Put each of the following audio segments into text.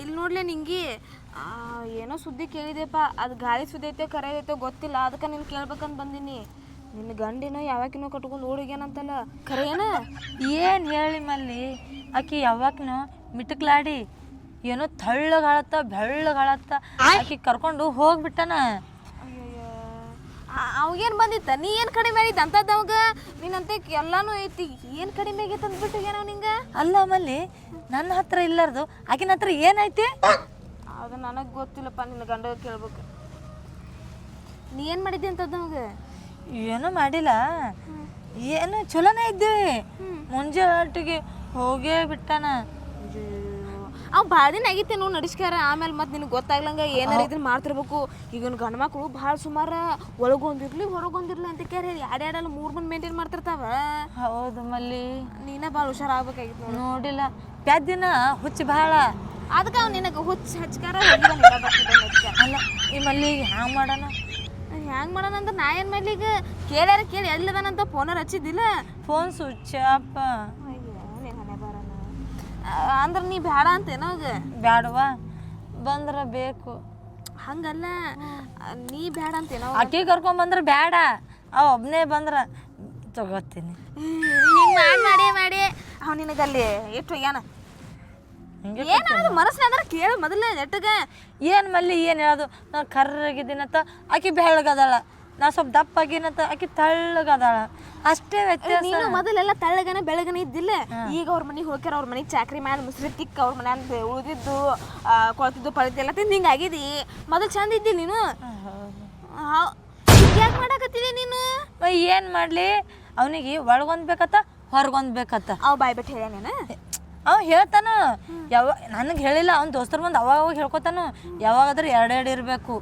ಇಲ್ಲಿ ನೋಡ್ಲೆ ನಿಂಗೆ ಏನೋ ಸುದ್ದಿ ಕೇಳಿದೆಪ್ಪ. ಅದು ಗಾಳಿ ಸುದ್ದಿ ಐತೆ ಕರೆ ಐತೆ ಗೊತ್ತಿಲ್ಲ. ಅದಕ್ಕೆ ನೀನು ಕೇಳ್ಬೇಕಂತ ಬಂದೀನಿ. ನಿನ್ನ ಗಂಡಿನೋ ಯಾವಾಗಿನೋ ಕಟ್ಕೊಂಡು ಕರೆ ಕರೆಯೇನ ಏನು? ಹೇಳಿ ಮಲ್ಲಿ? ಆಕಿ ಯಾವಾಗ್ನೂ ಮಿಟಕ್ಲಾಡಿ ಏನೋ ತಳ್ಳಗಾಳತ್ತ ಬೆಳ್ಳಗಾಳತ್ತ ಆಕಿ ಕರ್ಕೊಂಡು ಹೋಗ್ಬಿಟ್ಟನ. ಅವಾಗೇನು ಬಂದಿತ್ತ? ನೀ ಏನು ಕಡಿಮೆ ಆಗಿದ್ದ? ಅಂಥದ್ದು ಅವಾಗ? ನಿನ್ನಂತೆ ಎಲ್ಲಾನು ಐತಿ. ಏನು ಕಡಿಮೆ ಆಗೈತೆ ಅಂದ್ಬಿಟ್ಟು ಏನೋ ನಿಂಗೆ? ಅಲ್ಲ ಮಲ್ಲಿ ನನ್ನ ಹತ್ರ ಇಲ್ಲಾರ್ದು. ಆಕಿನ ಹತ್ರ ಏನೈತಿ? ಅದು ನನಗೆ ಗೊತ್ತಿಲ್ಲಪ್ಪ ನಿನ್ನ ಗಂಡ ಕೇಳ್ಬೇಕು. ನೀ ಏನು ಮಾಡಿದ್ದೆ ಅಂತದ್ದು ಅವಾಗ? ಏನೂ ಮಾಡಿಲ್ಲ. ಏನು ಚಲೋನೇ ಇದ್ದೀವಿ. ಮುಂಜಾಟಿಗೆ ಹೋಗೇ ಬಿಟ್ಟಾನ. ಅವ್ ಭಾಳ ದಿನ ಆಗೈತೆ ನೋವು ನಡೆಸ್ಕ್ಯಾರ. ಆಮೇಲೆ ಮತ್ತೆ ನಿನಗೆ ಗೊತ್ತಾಗ್ಲಂಗ ಏನಾರ ಇದನ್ನ ಮಾಡ್ತಿರ್ಬೇಕು. ಈಗಿನ ಗಂಡು ಮಕ್ಕಳು ಭಾಳ ಸುಮಾರು ಒಳಗೊಂದಿರ್ಲಿ ಹೊರಗೊಂದಿರ್ಲಿ ಅಂತ ಕೇಳಿ ಎರಡೆರಡಲ್ಲ ಮೂರು ಮಂದಿ ಮೇಂಟೈನ್ ಮಾಡ್ತಿರ್ತಾವ? ಹೌದು ಮಲ್ಲಿ. ನೀನ ಭಾಳ ಹುಷಾರಾಗ್ಬೇಕಾಗಿತ್ತು ಆಗ್ಬೇಕಾಗಿತ್ತು ನೋಡಿಲ್ಲ. ಪ್ಯಾದಿನ ಹುಚ್ಚು ಭಾಳ. ಅದಕ್ಕೆ ಅವ್ನು ನಿನಗೆ ಹುಚ್ಚ ಹಚ್ಕಾರ ಅಲ್ಲ ಈ ಮಲ್ಲಿ ಹ್ಯಾಂಗ ಮಾಡೋಣ? ಹ್ಯಾಂಗ ಮಾಡೋಣ ಅಂದ್ರೆ ನಾ ಏನು ಮಾಡ್ಲಿ ಈಗ? ಕೇಳ್ಯಾರ ಕೇಳಿ ಎಲ್ಲದನಂತ ಫೋನರ್ ಹಚ್ಚಿದ್ದಿಲ್ಲ? ಫೋನ್ ಸ್ವಿಚ್ ಅಪ್ಪ. ಅಂದ್ರೆ ನೀ ಬೇಡ ಅಂತೇನೋ ಏನೋ ಬ್ಯಾಡವಾ ಬಂದ್ರ ಬೇಕು. ಹಂಗಲ್ಲ. ನೀ ಬೇಡ ಅಂತೇನೋ ಅಕ್ಕಿ ಕರ್ಕೊಂಡ್ ಬಂದ್ರ ಬೇಡ ಅವ ಒಬ್ನೇ ಬಂದ್ರ ತಗೋತೀನಿ. ಮಾಡಿ ಮಾಡಿ ಮಾಡಿ. ಅವ್ ನಿನಗಲ್ಲಿ ಎಷ್ಟು ಹೋಗ್ಯಾನ. ಹಿಂಗೆ ಏನಾದ್ರು ಮನಸ್ಸಿನಾದ್ರ ಕೇಳು ಮೊದಲೇ ನೆಟ್ಟಗ ಏನ್ ಮಲ್ಲಿ ಏನ್ ಹೇಳೋದು? ನಾ ಕರ್ರಗಿದ್ದೀನಂತ. ಆಕಿ ಬೆಳ್ಳಗದಾಳ. ನಾ ಸ್ವಲ್ಪ ದಪ್ಪಾಗಿನಂತ ಆಕಿ ತಳ್ಳಗದಾಳ. ಅಷ್ಟೇ ವ್ಯತ್ಯಾಸ. ನೀನು ಮೊದಲೆಲ್ಲ ತಳ್ಳಗನ ಬೆಳಗನ ಇದ್ದಿಲ್ಲ. ಈಗ ಅವ್ರ ಮನೆಗೆ ಹೋಗ್ಯಾರ ಅವ್ರ ಮನೆ ಚಾಕ್ರಿ ಮ್ಯಾಲ ಮುಸ್ರಿ ತಿಕ್ಕ ಅವ್ರ ಮನೆ ಅಂತ ಉಳಿದಿದ್ದು ಕೊಳ್ತಿದ್ದು ಪಳತಿ ಎಲ್ಲ ತಿಂದು ಹಿಂಗೆ ಆಗಿದಿ. ಮೊದಲು ಚಂದ ಇದ್ದಿ ನೀನು? ಯಾಕೆ ಮಾಡಕತ್ತಿದಿ ನೀನು? ಏನು ಮಾಡ್ಲಿ? ಅವನಿಗೆ ಒಳಗೊಂದ್ ಬೇಕತ್ತ ಹೊರಗೊಂದ್ ಬೇಕತ್ತ. ಅವ್ ಬಾಯ್ ಬಿಟ್ಟು ಹೇಳ್ಯಾನೇನ ಅವ ಹೇಳ್ತಾನ. ಯಾವ ನನಗೆ ಹೇಳಿಲ್ಲ ಅವ್ನ ದೋಸ್ತರು ಬಂದು ಅವಾಗ ಹೇಳ್ಕೊತಾನು. ಯಾವಾಗಾದ್ರೂ ಎರಡೆರಡು ಇರಬೇಕು.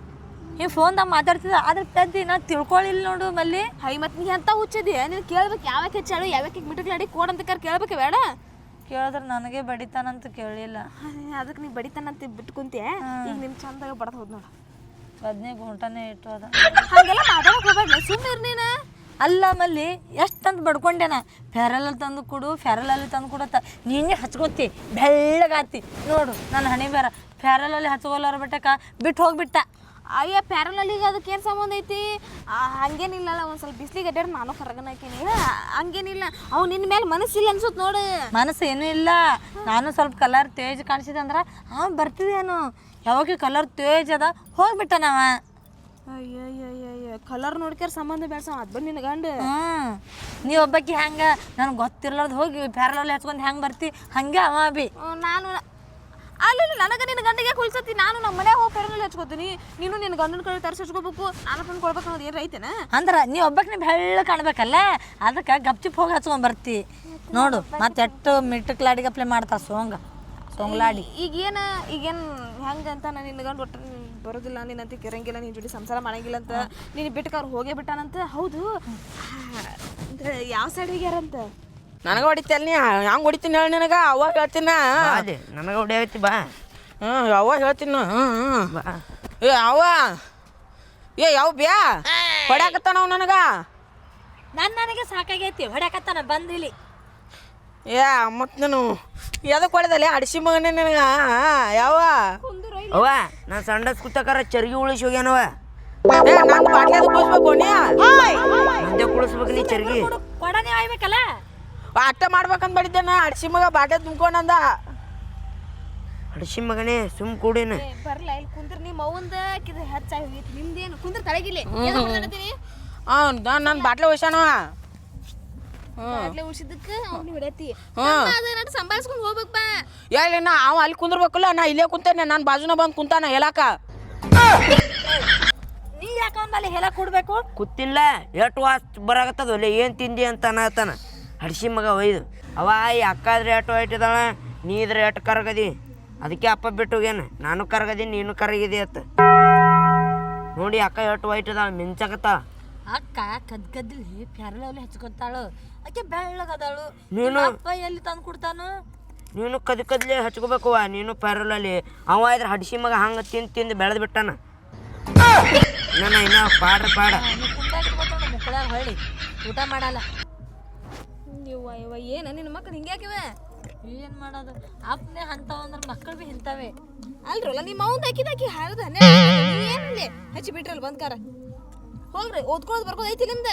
ಈ ಫೋನ್ದಾಗ ಮಾತಾಡ್ತಿದ್ದ ಆದ್ರೆ ತದ್ದಿ ನಾ ತಿಳ್ಕೊಳ್ಳಿಲ್ಲ ನೋಡು ಮಲ್ಲಿ. ಹೈ ಮತ್ತೆ ನೀ ಅಂತ ಹುಚ್ಚಿದಿ ನೀನು ಕೇಳ್ಬೇಕು ಯಾವಕ್ಕೆ ಹೆಚ್ಚಾಳು ಯಾವಾಗ ಮಿಟಕ್ಲಾಡಿ ಕೋಡ್ ಅಂತ ಕರ್ ಕೇಳ್ಬೇಕು ಬೇಡ? ಕೇಳಿದ್ರೆ ನನಗೆ ಬಡಿತಾನಂತ ಕೇಳಿಲ್ಲ. ಅದಕ್ಕೆ ನೀ ಬಡಿತಾನಂತ ಬಿಟ್ಕೊಂತೀಯ ಈಗ ನಿಮ್ಮ ಚಂದಾಗ ಬಡದ್ ಹೋದ್ ನೋಡು. ಬದ್ನೆ ಗುಂಟನೇ ಇಟ್ಟು ಅದ. ಹಾಗೆಲ್ಲ ಮಾತಾಡಕ್ ಹೋಗ್ಬೇಡ ಸುಮ್ಮನೆ ನೀನು. ಅಲ್ಲ ಮಲ್ಲಿ ಎಷ್ಟಂತ ಬಡ್ಕೊಂಡೆನ ಫೆರಲ್ ತಂದು ಕೊಡು ಫೆರಲಲ್ಲಿ ತಂದು ಕೊಡತ್ತ ನೀನೇ ಹಚ್ಕೊತಿ ಬೆಳ್ಳಗಾತಿ. ನೋಡು ನನ್ನ ಹಣೆ ಬೇರ ಫೆರಲಲ್ಲಿ ಹಚ್ಕೊಲಾರ ಬಿಟ್ಟಕ್ಕ ಬಿಟ್ಟು ಹೋಗ್ಬಿಟ್ಟ. ಅಯ್ಯ ಪ್ಯಾರಲಲ್ಲಿಗೆ ಅದಕ್ಕೆ ಏನು ಸಂಬಂಧ ಐತಿ? ಆ, ಹಂಗೇನಿಲ್ಲಲ್ಲ ಒಂದು ಸ್ವಲ್ಪ ಬಿಸಿಲಿಗೆ ಅಡ್ಡಾಡಿ ನಾನು ಹೊರಗನ ಹಾಕೀನಿ ಹಂಗೇನಿಲ್ಲ. ಅವ್ನು ನಿನ್ನ ಮೇಲೆ ಮನಸ್ಸಿಲ್ಲ ಅನ್ಸುತ್ತೆ ನೋಡು. ಮನಸ್ಸು ಏನೂ ಇಲ್ಲ. ನಾನು ಸ್ವಲ್ಪ ಕಲರ್ ತೇಜ್ ಕಾಣಿಸಿದೆ ಅಂದ್ರೆ ಹಾಂ ಬರ್ತಿದ್ದೇನು ಯಾವಾಗ ಕಲರ್ ತೇಜ್ ಅದ. ಹೋಗ್ಬಿಟ್ಟ ನಾವ ಅಯ್ಯಯ್ಯಯ್ಯ ಕಲರ್ ನೋಡ್ಕ್ಯಾರ ಸಂಬಂಧ ಬೇಡ ಅದು ಬಂದು ನಿನ್ನ ಗಂಡ. ಹ್ಞೂ ನೀ ಒಬ್ಬಾಕಿ ಹೆಂಗೆ ನನಗೆ ಗೊತ್ತಿರ್ಲಾರ್ದು ಹೋಗಿ ಪ್ಯಾರಲಲ್ಲಿ ಹಚ್ಕೊಂಡು ಹೆಂಗೆ ಬರ್ತಿ? ಹಂಗೆ ಅವ ಬಿ. ನಾನು ಅಲ್ಲಿ ನನಗೆ ನಿನ್ನ ಗಂಡಿಗೆ ಕುಲ್ಸತಿ. ನಾನು ನಮ್ಮ ಮನೆ ಹೋಗಿ ಪೆರನಲ್ಲಿ ಹಚ್ಕೋತೀನಿ. ನೀನು ನಿನ್ನ ಗಂಡನ ಕಡೆ ತರಿಸಿ ಹಚ್ಕೋಬೇಕು. ನಾನು ತಂದು ಕೊಡ್ಬೇಕು ಅನ್ನೋದು ಏನು ಐತೆನ ಅಂದ್ರೆ ನೀ ಒಬ್ಬಕ್ಕೆ ಬೆಳ್ಳ ಕಾಣ್ಬೇಕಲ್ಲ? ಅದಕ್ಕೆ ಗಪ್ಚಿಪ್ ಹೋಗಿ ಹಚ್ಕೊಂಡ್ ಬರ್ತಿ. ನೋಡು ಮತ್ತೆ ಎಷ್ಟು ಮಿಟ್ಟಕ್ಲಾಡಿಗೆ ಅಪ್ಲೈ ಮಾಡ್ತಾ ಸೋಂಗ. ಸೋಂಗ್ಲಾಡಿ. ಈಗೇನ ಈಗೇನು ಹೆಂಗೆ ಅಂತ ನಾನು ನಿನ್ನ ಗಂಡು ಒಟ್ಟು ಬರೋದಿಲ್ಲ. ನೀನಂತ ಕಿರಂಗಿಲ್ಲ ನಿನ್ನ ಜೋಡಿ ಸಂಸಾರ ಮಾಡಂಗಿಲ್ಲ ಅಂತ. ನೀನು ಬಿಟ್ಟಕ್ಕೆ ಅವ್ರು ಹೋಗೇ ಬಿಟ್ಟಾನಂತ? ಹೌದು. ಯಾವ ಸೈಡ್ ಹೋಗ್ಯಾರಂತ ನನಗೆ ಹೊಡಿತಲ್ ನೀ ಹಂಗೆ ಹೊಡಿತೀನಿ ಹೇಳಿ ನಿನಗ ಅವಾಗ ಹೇಳ್ತೀನ. ಅದೇ ನನಗೆ ಹೊಡಿಯಾಗತ್ತಿ ಬಾ. ಹ್ಞೂ ಅವಾಗ ಹೇಳ್ತೀನಿ. ಹ್ಞೂ ಏ ಅವ ಏ ಯಾವ ಬ್ಯಾ? ಹೊಡ್ಯಾಕತ್ತಾನ ಅವ ನನಗೆ? ನನ್ನ ನನಗೆ ಸಾಕಾಗೈತಿ ಹೊಡ್ಯಾಕತ್ತಾನ ಬಂದಿಲಿ ಏ ಮತ್ತು ನಾನು ಎದಕ್ಕೆ ಹೊಡೆದಲ್ಲ ಅಡಿಸಿ ಮಗನೇ ನನಗೆ ಯಾವ ಅವ್ವ ನಾನು ಸಂಡ ಕುತ್ತಕಾರ ಚರ್ಗಿ ಉಳಿಸಿ ಹೋಗ್ಯಾನವ ಏ ನಾನು ಬಾಟ್ಲಿ ಅದು ಕುಳಿಸ್ಬೇಕು ನೀ. ಮುಂದೆ ಕುಳಿಸ್ಬೇಕು ನೀ ಚರ್ಗಿ. ಕೊಡನೆ ಆಯ್ಬೇಕಲ್ಲ ಅಟ್ಟ ಮಾಡ್ಬೇಕಂತ ಮಾಡಿದ್ದೆ ನಾ ಅಡಿಸಿ ಮಗ ಬಾಟೆ ತುಂಬ್ಕೊಂಡಂದ. ಅಡಸಿ ಮಗನೇ ಸುಮ್ ಕೂಡೇನ. ಬರಲ್ಲ ಇಲ್ಲಿ ಕುಂದ್ರ ನಿಮ್ಮ ಅವಂದ ಕಿದ ಹೆಚ್ಚಾಗಿ ನಿಮ್ದೇನು? ಕುಂದ್ರ ತಳಗಿಲ್ಲ. ಏನು ಮಾತಾಡ್ತೀನಿ ಹಾಂ ನಾನು ಬಾಟ್ಲಿ ಒಯ್ಸಾನವ ಬಾಟ್ಲೆ ಉಳಿಸಿದ್ದಕ್ಕೆ ಅವ್ನು ಹೊಡ್ಯಾತಿ. ಹ್ಮ್. ಅದನ್ನ ಸಂಭಾಳಿಸ್ಕೊಂಡು ಹೋಗ್ಬೇಕಪ್ಪ ಹೇಳಿ ನಾ ಅವ ಅಲ್ಲಿ ಕುಂದ್ರಬೇಕಲ್ಲ ನಾ ಇಲ್ಲೇ ಕುಂತೇನೆ ನಾನು ಬಾಜುನ ಬಂದು ಕುಂತಾನ ಹೇಳಾಕ. ನೀ ಯಾಕಂದ್ರೆ ಮೇಲೆ ಹೆಲ ಕೊಡ್ಬೇಕು? ಕುತ್ತಿಲ್ಲ. ಎಷ್ಟು ವಾಸ್ ಬರಾಕತ್ತದ ಒಲೆ ಏನು ತಿಂದಿ ಅಂತ ಅನ್ನತಾನ ಹಡ್ಸಿ ಮಗ ಒಯ್ದು. ಅವ ಈ ಅಕ್ಕ ಆದ್ರೆ ಎಷ್ಟು ವೈಟ್ ಇದಾಳ? ನೀ ಇದ್ರೆ ಎಷ್ಟು ಕರಗದಿ? ಅದಕ್ಕೆ ಅಪ್ಪ ಬಿಟ್ಟು ಹೋಗ್ಯಾನ ನಾನು ಕರಗದಿ ನೀನು ಕರಗಿದಿ ಅತ್ತ. ನೋಡಿ ಅಕ್ಕ ಎಷ್ಟು ವೈಟ್ ಮಿಂಚಕತ್ತ. ಅಕ್ಕ ಕದ್ ಕದ್ಲಿ ಪ್ಯಾರಲಲ್ಲಿ ಹಚ್ಕೊತಾಳು. ಆಕೆ ಬೆಳ್ಳಗದಾಳು. ನೀನು ಅಪ್ಪ ಎಲ್ಲಿ ತಂದು ಕೊಡ್ತಾನ? ನೀನು ಕದ್ ಕದ್ಲಿ ಹಚ್ಕೋಬೇಕು ನೀನು ಪ್ಯಾರಲಲ್ಲಿ. ಅವ ಇದ್ರೆ ಹಡ್ಸಿ ಮಗ ಹಂಗೆ ತಿಂದು ತಿಂದು ಬೆಳೆದು ಬಿಟ್ಟಾನ. ನನ್ನ ಇನ್ನ ಪಾಡ್ರ ಪಾಡ ಮುಕ್ಕಳಾಗ ಹೊಳ್ಳಿ. ಊಟ ಮಾಡಲ್ಲ. ಇವ್ವ ಇವ್ವ ಏನು ನಿನ್ನ ಮಕ್ಕಳು ಹಿಂಗ್ಯಾಕಿವೆ ಏನ್ ಮಾಡೋದು? ಅಪ್ಪನೇ ಅಂತಾವ ಅಂದ್ರೆ ಮಕ್ಕಳು ಇಂಥವೇ. ಅಲ್ರಲ್ಲ ನಿಮ್ಮ ಅವ್ನ ಹಾಕಿದಾಕಿ ಆಕಿ ಹಾಳ್ದ ಏನಿಲ್ಲ ಹಚ್ಚಿ ಬಿಟ್ರಲ್ಲ ಬಂದ್ ಕಾರ. ಹೋಗ್ರಿ ಓದ್ಕೊಳ್ಳೋದು ಬರ್ಕೋದು ಐತಿ ನಿಮ್ದ?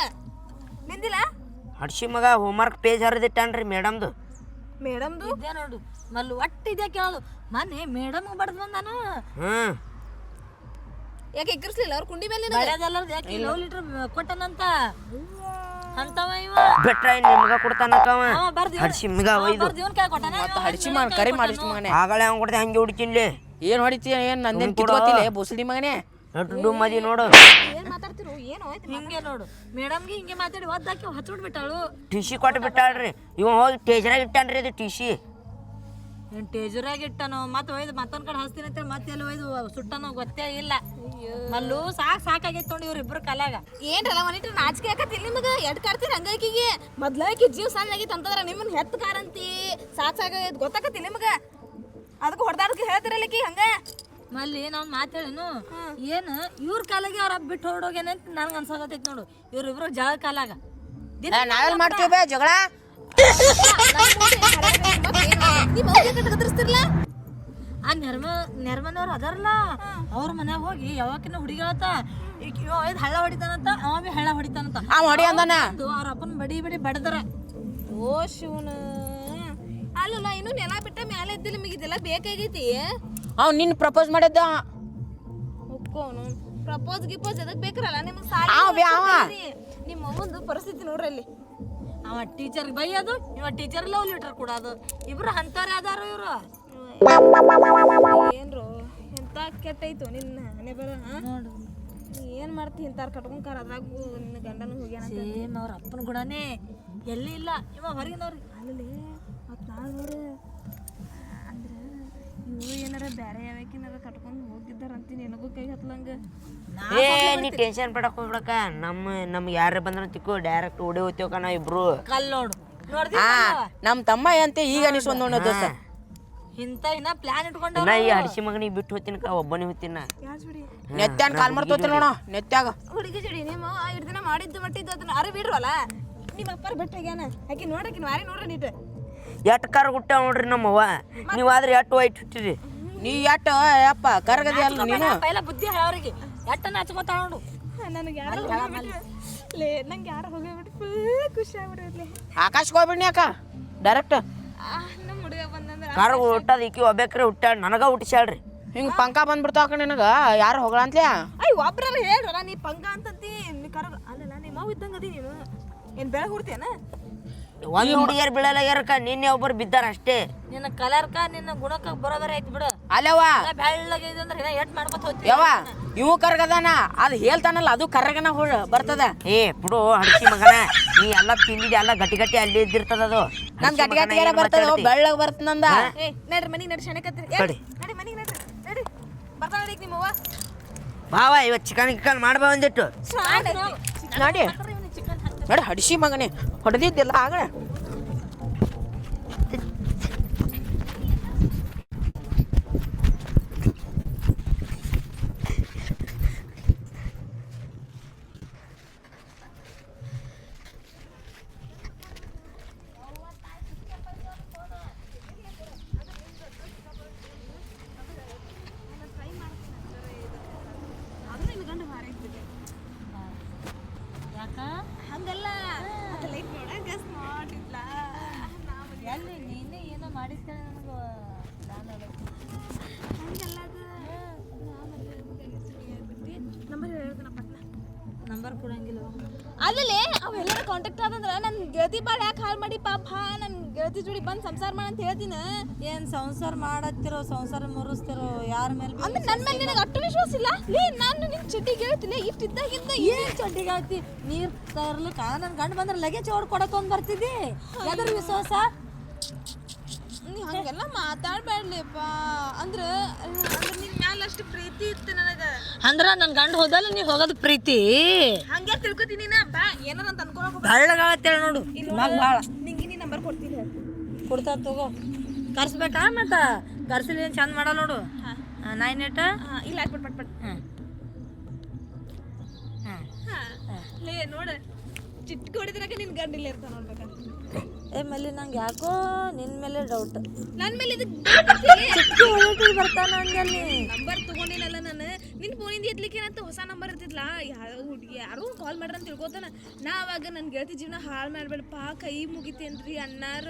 ನಿಂದಿಲ್ಲ? ಹಡ್ಸಿ ಮಗ ಹೋಮ್ವರ್ಕ್ ಪೇಜ್ ಹರಿದಿಟ್ಟಾನ್ರಿ ಮೇಡಮ್ದು. ಮೇಡಮ್ದು? ಇದೇ ನೋಡು ಮಲ್ಲು ಒಟ್ಟು ಇದೇ ಕೇಳೋದು. ಮೊನ್ನೆ ಮೇಡಮ್ ಬಡ್ದು ಬಂದಾನು. ಹ್ಞೂ ಯಾಕೆ ಎಕ್ಕರಿಸ್ಲಿಲ್ಲ ಅವ್ರ ಕುಂಡಿ ಮೇಲೆ ಬಡ್ಯಾದಲ್ಲ ಯಾಕೆ ಲವ್ ಲೀಟರ್ ಕೊಟ್ಟನಂತ? ಅಂತವ ಇವ. ಬಿಟ್ರ ನಿಮ್ಗ ಕೊಡ್ತಾನಕ್ಕವ ಅವ ಬರ್ದು ಹಡ್ಸಿ ಮಗ ಒಯ್ದು. ಬರ್ದು ಇವನ್ ಕೈ ಕೊಟ್ಟಾನ? ಮತ್ತೆ ಹಡಿಸಿ ಮಗನ ಕರಿ ಮಾಡಿಸಿ ಮಗನೇ. ಆಗಲೇ ಅವ್ನು ಕೊಡ್ದೆ ಹಂಗೆ ಹುಡ್ಕಿನ್ಲಿ ಏನ್ ಹೊಡಿತೀಯ ಏನ್ ನಂದೇನ್ ಕೊಡು. ಕಿತ್ಕೋತಿಲ್ಲ ಬುಸಡಿ ಮಗನೇ. ಡು ಮದಿ ನೋಡು. ಏನ್ ಮಾತಾಡ್ತಿರು? ಏನು ಹಿಂಗೆ ನೋಡು. ಮೇಡಮ್ಗೆ ಹಿಂಗೆ ಮಾತಾಡಿ ಒದ್ದಾಕಿ ಹಚ್ಬಿಟ್ಬಿಟ್ಟಾಳು ಟಿ ಸಿ ಕೊಟ್ಟು ಬಿಟ್ಟಾಳ್ರಿ ಇವ ಹೋಗಿ ಟೇಜರಾಗ ಇಟ್ಟಾನ್ರಿ ಇದು ಟಿ ಟೇಜರಾಗ ಇಟ್ಟನೋ ಮತ್ತೆ ಒಯ್ದು ಮತ್ತೊಂದು ಕಡೆ ಹಚ್ತೀನಿ ಅಂತೇಳಿ ಮತ್ತೆ ಎಲ್ಲಿ ಒಯ್ದು ಸುಟ್ಟನೋ ಗೊತ್ತೇ ಇಲ್ಲ. ಮಲ್ಲು ಸಾಕ್ ಸಾಕಾಗೈತೆ ನೋಡಿ ಇವ್ರಿಬ್ರು ಕಲಾಗ ಏನ್ರಲ್ಲ ಮನಿಟ್ರ ನಾಚಿಕೆ ಆಕತಿಲ್ಲ ನಿಮಗೆ? ಎಡ್ ಕಾಡ್ತೀರಿ ಹಂಗಾಕಿಗೆ ಮೊದ್ಲಾಕಿ ಜೀವ ಸಣ್ಣ ಆಗೈತೆ ಅಂತಂದ್ರ ನಿಮ್ಮನ್ನ ಹೆತ್ತ ಕಾರಂತಿ. ಸಾಕ್ ಸಾಕಾಗೈತೆ ಗೊತ್ತಾಕತ್ತಿಲ್ಲ ನಿಮಗೆ? ಅದಕ್ಕೆ ಹೊಡೆದಾಡಕ್ಕೆ ಹೇಳ್ತಿರಲಿಕ್ಕಿ ಹಂಗ? ಮಲ್ಲಿ ನಾವು ಮಾತಾಡೇನು ಏನು ಇವ್ರ ಕಾಲಾಗೆ ಅವ್ರ ಬಿಟ್ಟು ಹೊರಡೋಗೇನಂತ ಅಂತ ನನ್ಗೆ ಅನ್ಸಾಕತೈತಿ ನೋಡು. ಇವ್ರಿಬ್ರು ಜಳ ಕಾಲಾಗ ನಾವೆಲ್ಲ ಮಾಡ್ತೀವಿ ಜಗಳ? ಆ ನೆರ್ಮ ನೆರ್ಮನವ್ರು ಅದಾರಲ್ಲ ಅವ್ರ ಮನ್ಯಾಗ ಹೋಗಿ ಯಾವಾಗಿನ ಹುಡುಗಿಗಳತ್ತ ಈಗ ಇವ ಒಯ್ದು ಹಳ್ಳ ಹೊಡಿತಾನಂತ ಅವ ಬಿ ಹಳ್ಳ ಹೊಡಿತಾನಂತ. ಹೊಡಿ ಅಂದಾನ? ಅವ್ರ ಅಪ್ಪನ ಬಡಿ ಬಡಿ ಬಡದ್ರ. ಓ ಶಿವನ ಅಲ್ಲಲ್ಲ ಇನ್ನು ನೆಲ ಬಿಟ್ಟ ಮ್ಯಾಲೆ ಇದ್ದಿಲ್ಲ ನಿಮಗೆ ಇದೆಲ್ಲ ಬೇಕಾಗೈತಿ? ಅವ್ ನಿನ್ ಪ್ರಪೋಸ್ ಮಾಡಿದ್ದ. ಒಕ್ಕೋನು ಪ್ರಪೋಸ್ ಗಿಪೋಸ್ ಎದಕ್ ಬೇಕ್ರಲ್ಲ ನಿಮ್ಗೆ ಅವ. ನಿಮ್ಮ ಮಗಂದು ಪರಿಸ್ಥಿತಿ ನೋಡ್ರಿ ಅಲ್ಲಿ. ಅವ ಟೀಚರ್ ಬೈಯೋದು ಇವ ಟೀಚರ್ ಲವ್ ಲೀಟರ್ ಕೊಡೋದು. ಇಬ್ರು ಅಂತಾರೆ ಅದಾರ ಇವ್ರು? ಏನ್ರು ಎಂತ ಕೆಟ್ಟೈತು ನಿನ್ನ ಹಣೆ ಬರ ನೋಡು. ಏನ್ ಮಾಡ್ತಿ ಇಂತಾರ ಕಟ್ಕೊಂಡ್ ಅದ್ರಾಗು ನಿನ್ನ ಗಂಡನ ಹೋಗ್ಯಾನ ಸೇಮ್ ಅವ್ರ ಅಪ್ಪನ ಕೂಡನೇ ಎಲ್ಲಿ ಇಲ್ಲ ಇವ ಹೊರಗಿನವ್ರಿ. ಅಲ್ಲಿ ಮತ್ತೆ ಅಂದ್ರ ಇವು ಏನಾರ ಬ್ಯಾರೆ ಯಾವ್ಯಾಕಿನಾರ ಕಟ್ಕೊಂಡು ಹೋಗಿದ್ದಾರ ಅಂತ ನನಗೂ ಕೈ ಹತ್ಲಂಗ. ಏ ನೀ ಟೆನ್ಷನ್ ಪಡಕ್ ಹೋಗ್ಬಿಡಕ ನಮ್ಮ ನಮ್ಗೆ ಯಾರು ಬಂದ್ರ ತಿಕ್ಕೋ ಡೈರೆಕ್ಟ್ ಓಡಿ ಹೋಗ್ತೇವ ಕಣ ಇಬ್ರು. ಕಲ್ ನೋಡು. ನೋಡ್ದಿ ನಮ್ಮ ನಮ್ ತಮ್ಮ ಅಂತೆ ಈಗ ಅನಿಸ್ಕೊಂಡ್ ನೋಡ ದೋಸ್ತ ಇಂತ ಇನ್ನ ಪ್ಲಾನ್ ಇಟ್ಕೊಂಡ ನಾ ಈ ಹಡಿಸಿ ಮಗನಿಗೆ ಬಿಟ್ಟು ಕಾ ಒಬ್ಬನೇ ಹೋಗ್ತೀನ. ನೆತ್ತ್ಯಾನ್ ಜೋಡಿ? ನೆತ್ಯಾನ್ ಕಾಲ್ ಮಾಡ್ತೋತಿ ನೋಡ ನೆತ್ಯಾಗ ಹುಡುಗಿ ಜಡಿ ನಿಮ್ಮ ಎರಡು ದಿನ ಮಾಡಿದ್ದು ಮಟ್ಟಿದ್ದು ಅದನ್ನ ಅರೆ ಬಿಡ್ರಲ್ಲ? ನಿಮ್ಮ ಅಪ್ಪರ ಬೆಟ್ಟಾಗ್ಯಾನ ಆಕಿ ನೋಡಕಿನ ಮಾರಿ ನೋಡ್ರಿ ನೀಟ್. ಎಟ್ ಕರ್ ಗುಟ್ಟ ನೋಡ್ರಿ ನಮ್ಮವ್ವ? ನೀವಾದ್ರೆ ಆದ್ರೆ ಎಟ್ ವೈಟ್ ಹುಟ್ಟಿರಿ? ನೀ ಎಟ್ ಯಪ್ಪ ಕರಗದಿ ಅಲ್ಲ ನೀನು? ಪೈಲ ಬುದ್ಧಿ ಅವ್ರಿಗೆ. ಎಟ್ಟ ಹಚ್ಕೋತಾಳ ನೋಡು. ನನಗೆ ಯಾರು ಲೇ ನಂಗೆ ಯಾರು ಹೋಗ್ಬಿಟ್ಟು ಫುಲ್ ಖುಷಿ ಆಗ್ಬಿಡ್ರಿ ಆಕಾಶಕ್ಕೆ ಹೋಗ್ಬಿಡ್ನಿ ಅಕ್ಕ. ಡೈರೆಕ್ಟ್ ನಮ್ಮ ಹುಡುಗ ಬಂದಂದ್ರೆ ಕಾರ್ ಹುಟ್ಟದ ಈಕಿ ಒಬ್ಬೇಕ್ರೆ ನನಗೆ ನನಗ ಹುಟ್ಟಿಸ್ಯಾಳ್ರಿ ಹಿಂಗ್ ಪಂಕ ಬಂದ್ಬಿಡ್ತಾವ ಕಣ ನಿನಗ? ಯಾರು ಹೋಗ್ಲಂತ್ಲೆ ಅಯ್ಯ ಒಬ್ರಲ್ಲ ಹೇಳ್ರಲ್ಲ ನೀ ಪಂಕ ಅಂತಂತಿ ನೀ ಅಲ್ಲ ಅಲ್ಲಲ್ಲ ನಿಮ್ಮ ಇದ್ದಂಗ ಅದಿ ನೀನು. ಏನ್ ಬೆಳಗ್ ಹುಡ್ತೇನ? ಒಂದು ಹುಡುಗಿಯರ್ ಬೀಳಲಾಗ್ಯಾರಕ್ಕ ನಿನ್ನೆ ಒಬ್ಬರು ಬಿದ್ದಾರ ಅಷ್ಟೇ. ನಿನ್ನ ಕಲರ್ಕ ನಿನ್ನ ಗುಣಕ್ಕ ಬರೋದರ ಐತಿ ಬಿಡು. ಅಲ್ಲವ ಬೆಳ್ಳಗೈದು ಅಂದ್ರೆ ಇನ್ನ ಎಟ್ ಮಾಡ್ಕೊತ ಹೋಗ್ತಿ ಯವ್ವ ಇವು ಕರ್ಗದಾನ ಅದು ಹೇಳ್ತಾನಲ್ಲ ಅದು ಕರ್ಗನ ಹೊಳ್ ಬರ್ತದ. ಏ ಬಿಡು ಹಡ್ಸಿ ಮಗನ ನೀ ಎಲ್ಲ ತಿಂದಿದ್ದೆ ಎಲ್ಲ ಗಟ್ಟಿ ಗಟ್ಟಿ ಅಲ್ಲಿ ಇದ್ದಿರ್ತದ ಅದು. ನನ್ ಗಟ್ಟಿ ಗಟ್ಟಿಗೆ ಬರ್ತದ ಬೆಳ್ಳಗ್ ಬರ್ತದಂದ ಏ ನಡ್ರಿ ಮನಿಗೆ ನಡ್ರಿ ಶಣಕತ್ತೀರಿ ಕಡಿ. ನಡಿ ಮನಿಗೆ ನಡ್ರಿ ನಡಿ. ಬರ್ತಾ ನಡಿ ನಿಮ್ಮವ್ವ. ಬಾವ ಇವತ್ತು ಚಿಕನ್ ಗಿಕನ್ ಮಾಡ್ಬಾ ಒಂದಿಟ್ಟು. ನೋಡಿ. ನೋಡಿ ಹಡಿಸಿ ಮಗನೇ. ಹೊಡೆದಿದ್ದಿಲ್ಲ ಆಗಣ ಅಲ್ಲೇ ಅವೆಲ್ಲರೂ ಕಾಂಟ್ಯಾಕ್ಟ್ ಆದಂದ್ರೆ ನನ್ನ ಗೆಳತಿ ಬಾಳ ಯಾಕೆ ಹಾಳು ಮಾಡಿ ಪಾಪ? ನನ್ನ ಗೆಳತಿ ಜೋಡಿ ಬಂದು ಸಂಸಾರ ಮಾಡ ಅಂತ ಹೇಳ್ತೀನ. ಏನ್ ಸಂಸಾರ ಮಾಡತ್ತಿರೋ ಸಂಸಾರ ಮುರಿಸ್ತಿರೋ ಯಾರ ಮೇಲೆ ಅಂದ್ರೆ ನನ್ನ ಮೇಲೆ ನಿನಗೆ ಅಷ್ಟು ವಿಶ್ವಾಸ ಇಲ್ಲ? ಲೀ ನಾನು ನಿನ್ನ ಚಡ್ಡಿ ಹೇಳ್ತೀನಿ ಇಷ್ಟ ಇದ್ದಾಗಿಂದ ಏನ್? ಚಡ್ಡಿಗೆ ಹಾಕ್ತಿ ನೀರ್ ತರ್ಲಿಕ್ಕ? ನನ್ನ ಗಂಡ ಬಂದ್ರೆ ಲಗೇಜ್ ಹೊಡ್ ಕೊಡಕ್ ಒಂದ್ ಬರ್ತಿದ್ದಿ. ಎದ್ರ ವಿಶ್ವಾಸ? ನೀ ಹಂಗೆಲ್ಲ ಮಾತಾಡ್ಬೇಡ್ಲಿಪ್ಪ ಅಂದ್ರೆ ಅಂದ್ರೆ ಅಷ್ಟು ಪ್ರೀತಿ ಇತ್ತು ನನಗ. ಅಂದ್ರ ನನ್ ಗಂಡ ಹೋದಲ್ಲ ನೀ ಹೋಗೋದು ಪ್ರೀತಿ. ಹಂಗೆ ತಿಳ್ಕೊತೀನಿ ನಾ ಬಾ ಏನಾರ ಅಂತ ಅನ್ಕೊಳಕ ಬೆಳ್ಳಗಾಗತ್ತೇಳ ನೋಡು ಮಗ್ ಬಾಳ. ನಿಂಗೆ ನೀ ನಂಬರ್ ಕೊಡ್ತೀನಿ. ಕೊಡ್ತಾ ತಗೋ. ಕರ್ಸ್ಬೇಕಾ ಮತ್ತ? ಕರ್ಸಲಿ ಏನು ಚಂದ ಮಾಡಲ್ಲ ನೋಡು. ನೈನ್ ಏಟ ಇಲ್ಲ ಪಟ್ ಪಟ್. ಹ್ಮ್ ಹ್ಮ್ ಹಾ. ಲೇ ನೋಡ ಚಿಟ್ಕೊಡಿದ್ರಾಗ ನಿನ್ ಗಂಡ ಇಲ್ಲೇ ಇರ್ತಾನ ನೋಡ್ಬೇಕ ಏ ಮಲ್ಲಿ ನಂಗೆ ಯಾಕೋ ನಿನ್ನ ಮೇಲೆ ಡೌಟ್ ನನ್ನ ಮೇಲೆ ಇದಕ್ಕೆ ಚಿಕ್ಕ ಹೊಡಿತೀವಿ ಬರ್ತಾನ ಅಂದಲ್ಲಿ ನಂಬರ್ ತಗೊಂಡಿನಲ್ಲ ನಾನು. ನಿನ್ನ ಫೋನಿಂದ ಎತ್ಲಿಕ್ಕೆ ಏನಂತ ಹೊಸ ನಂಬರ್ ಇರ್ತಿದ್ಲಾ? ಯಾರು ಹುಡುಗಿ ಯಾರು ಕಾಲ್ ಮಾಡ್ರ ಅಂತ ತಿಳ್ಕೊತಾನ. ನಾ ಅವಾಗ ನನ್ನ ಗೆಳತಿ ಜೀವನ ಹಾಳು ಮಾಡ್ಬೇಡಪ್ಪ ಕೈ ಮುಗಿತೇನ್ರಿ ಅನ್ನಾರ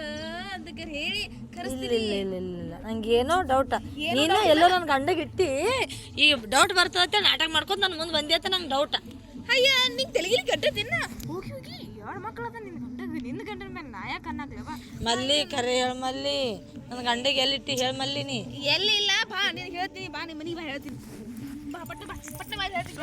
ಅದಕ್ಕೆ ಹೇಳಿ ಕರೆಸ್ತೀನಿ. ಇಲ್ಲ ಇಲ್ಲ ಇಲ್ಲ ಇಲ್ಲ ನಂಗೆ ಏನೋ ಡೌಟ್ ನೀನು ಎಲ್ಲೋ ನನ್ನ ಗಂಡಗಿಟ್ಟಿ ಈ ಡೌಟ್ ಬರ್ತದಂತ ನಾಟಕ ಮಾಡ್ಕೊಂಡು ನನ್ನ ಮುಂದೆ ಬಂದಿಯತ್ತ ನಂಗೆ ಡೌಟ್ ಅಯ್ಯ ನಿಂಗೆ ತೆಲಗಿಲಿ ಗಡ್ಡದಿನ್ನ ಹೋಗಿ ಹೋಗಿ. ಎರಡು ಮಕ್ಕಳದ ನಿನ್ನ ಗಂಡ ನಿನ್ನ ಗಂಡನ ಮೇಲೆ ನಾಯಕ ಅನ್ನಕ್ಲವ ಮಲ್ಲಿ ಕರೆ ಹೇಳ ಮಲ್ಲಿ. ನನ್ನ ಗಂಡಗೆ ಎಲ್ಲಿಟ್ಟಿ ಹೇಳ ಮಲ್ಲಿ ನೀ. ಎಲ್ಲಿ ಇಲ್ಲ ಬಾ ನೀನು ಹೇಳ್ತೀನಿ ಬಾ ನಿಮ್ಮ ಮನೆಗೆ ಬಾ ಹೇಳ್ತೀನಿ. ಬಾ ಪಟ್ಟ ಬಾ ಪಟ್ಟ ಬಾ ಹೇಳ್ತೀನಿ.